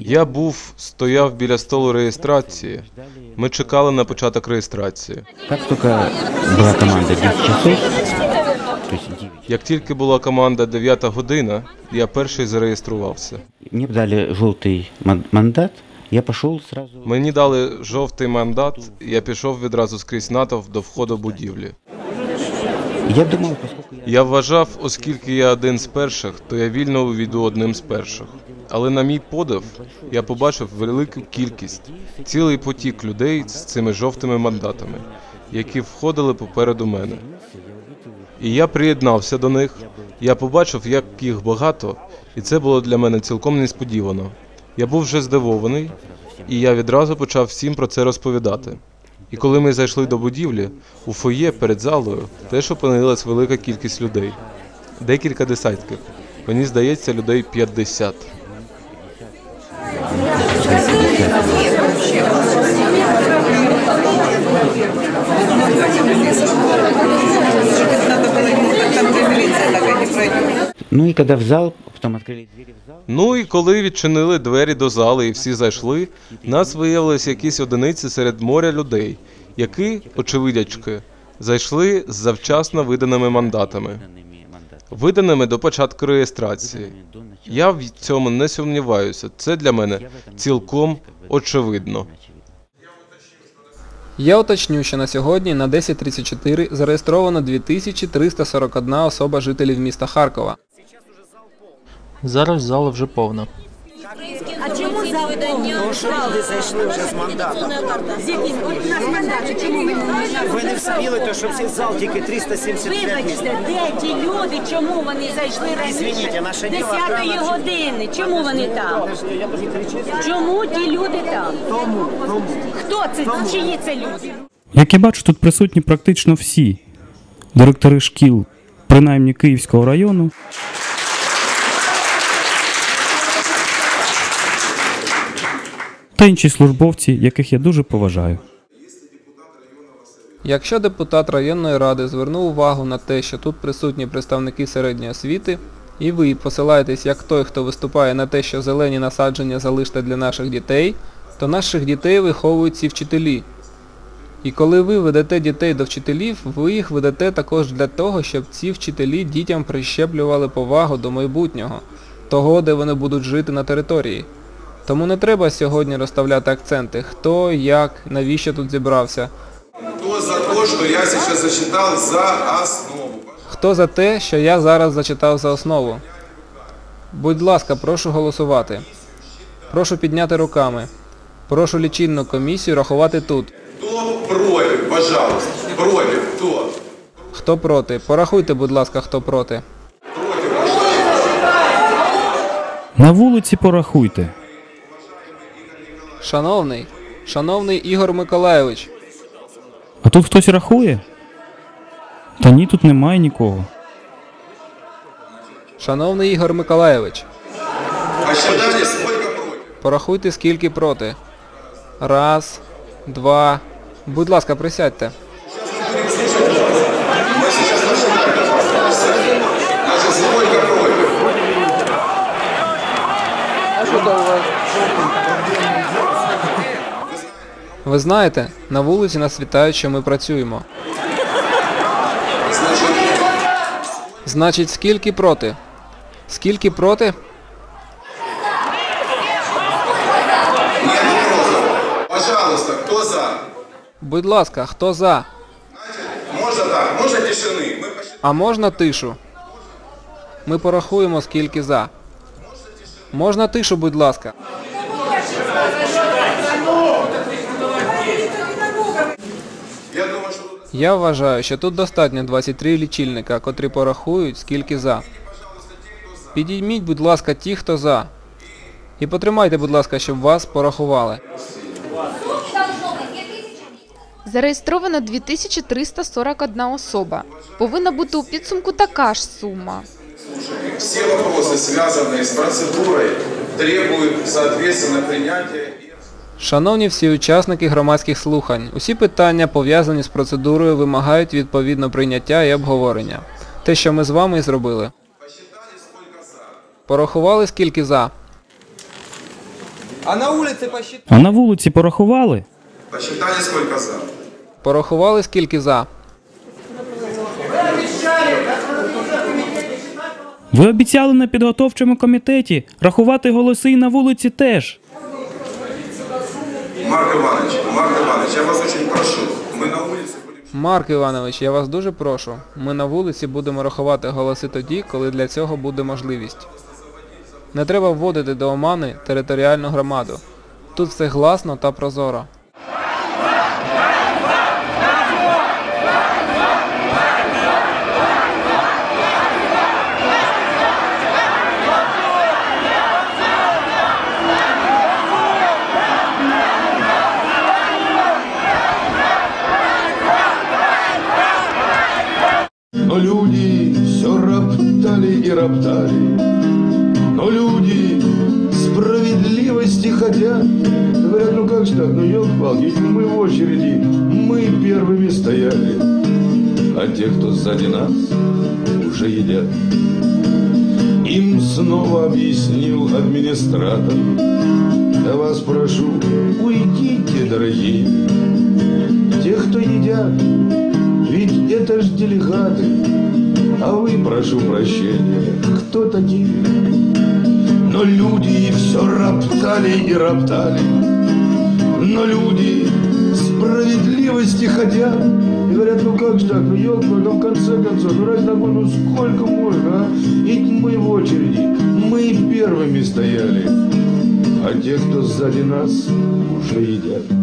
Я був, стояв біля столу реєстрації. Ми чекали на початок реєстрації. Как только была команда 10 часов, то есть 9, Як тільки була команда 9 година, я перший зареєструвався. мне дали желтый ман- мандат, я пошел сразу. Мені дали жовтий мандат, і я пішов відразу скрізь натовп до входу будівлі. Я я... Я вважав, оскільки я один з перших, то я вільно увійду одним з перших. Але на мій подив, я побачив велику кількість, цілий потік людей з цими жовтими мандатами, які входили попереду мене. І я приєднався до них. Я побачив, як їх багато, і це було для мене цілком несподівано. Я був вже здивований, і я відразу почав всім про це розповідати. І коли ми зайшли до будівлі, у фоє перед залою теж опинилась велика кількість людей. Декілька десятків. Мені здається, людей 50. Ну и когда в зал, потом открыли двери в зал, Ну і коли відчинили двері до зали і всі зайшли, нас виявилось якісь одиниці серед моря людей, які, очевидячки, зайшли з завчасно виданими мандатами, виданими до початку реєстрації. Я в цьому не сумніваюся. Це для мене цілком очевидно. Очевидно. Я уточню, що на сьогодні на 10.34 зареєстровано 2341 особа жителів міста Харкова. Зараз зала вже повна. А чому завдання? Ну що люди зайшли вже з мандатом? З яким? От у нас мандат, чому ми Ви не встигли, то що всіх зал тільки 375 місць. Вибачте, де ті люди, чому вони зайшли Извините, раніше наше діло 10 охрана- години? Чому вони там? Я не кричав. Чому ті люди там? Тому, тому. Хто це? Чиї це люди? Як я бачу, тут присутні практично всі директори шкіл, принаймні Київського району. Та інші службовці, яких я дуже поважаю. Якщо депутат районної ради звернув увагу на те, що тут присутні представники середньої освіти, і ви посилаєтесь як той, хто виступає на те, що зелені насадження залиште для наших дітей, то наших дітей виховують ці вчителі. І коли ви ведете дітей до вчителів, ви їх ведете також для того, щоб ці вчителі дітям прищеплювали повагу до майбутнього, того, де вони будуть жити на території. Тому не треба сьогодні розставляти акценти, хто, як, навіщо тут зібрався. Кто за то, что я сейчас зачитал за основу? Хто за те, що я зараз зачитав за основу? Будь ласка, прошу голосувати. Прошу підняти руками. Прошу лічильну комісію рахувати тут. Кто против, пожалуйста? Против, кто? Хто проти? Порахуйте, будь ласка, хто проти. На вулиці порахуйте. Шановний, шановний Ігор Миколайович, А тут хтось рахує? Та ні, тут немає нікого. шановний Ігор Миколайович, порахуйте скільки проти. Раз, два. Будь ласка, присядьте. Ви знаєте, на вулиці нас вітають, що ми працюємо. Значить, скільки проти? Скільки проти? Пожалуйста, кто за? Будь ласка, хто за? Можно так, можно тишины? Мы. А можна тишу? Ми порахуємо, скільки за. Можна тишу, будь ласка. Я думаю, что тут Я вважаю, що тут достатньо 23 лічильника, котрі порахують, скільки за. Підійміть, будь ласка, ті, хто за. І потримайте, будь ласка, щоб вас порахували. Зареєстровано 2341 особа. Повинна бути у підсумку така ж сума. все вопросы, связанные с процедурой, требуют, соответственно, принятия. Шановні всі учасники громадських слухань, усі питання, пов'язані з процедурою, вимагають відповідно прийняття і обговорення. Те, що ми з вами і зробили. Порахували скільки за? А на улице посчитали. А на вулиці порахували? Посчитали, сколько за. Порахували скільки за. Ви обіцяли на підготовчому комітеті рахувати голоси і на вулиці теж. Марк Иванович, Марк Иванович, я вас очень прошу. ми на вулиці... Марк Іванович, я вас дуже прошу. Ми на вулиці будемо рахувати голоси тоді, коли для цього буде можливість. Не треба вводити до омани територіальну громаду. Тут все гласно та прозоро. Роптали и роптали, но люди справедливости хотят. Говорят, ну как же так, ну елки ведь мы в очереди, мы первыми стояли, а те, кто сзади нас, уже едят. Им снова объяснил администратор, я вас прошу, уйдите, дорогие, те, кто едят, ведь это ж делегаты, а вы, прошу прощения, кто такие? Но люди все роптали и роптали, но люди справедливости хотят. И говорят, ну как же так, ну елка, ну в конце концов, ну раз такой, ну сколько можно, а? Ведь мы в очереди, мы первыми стояли, а те, кто сзади нас, уже едят.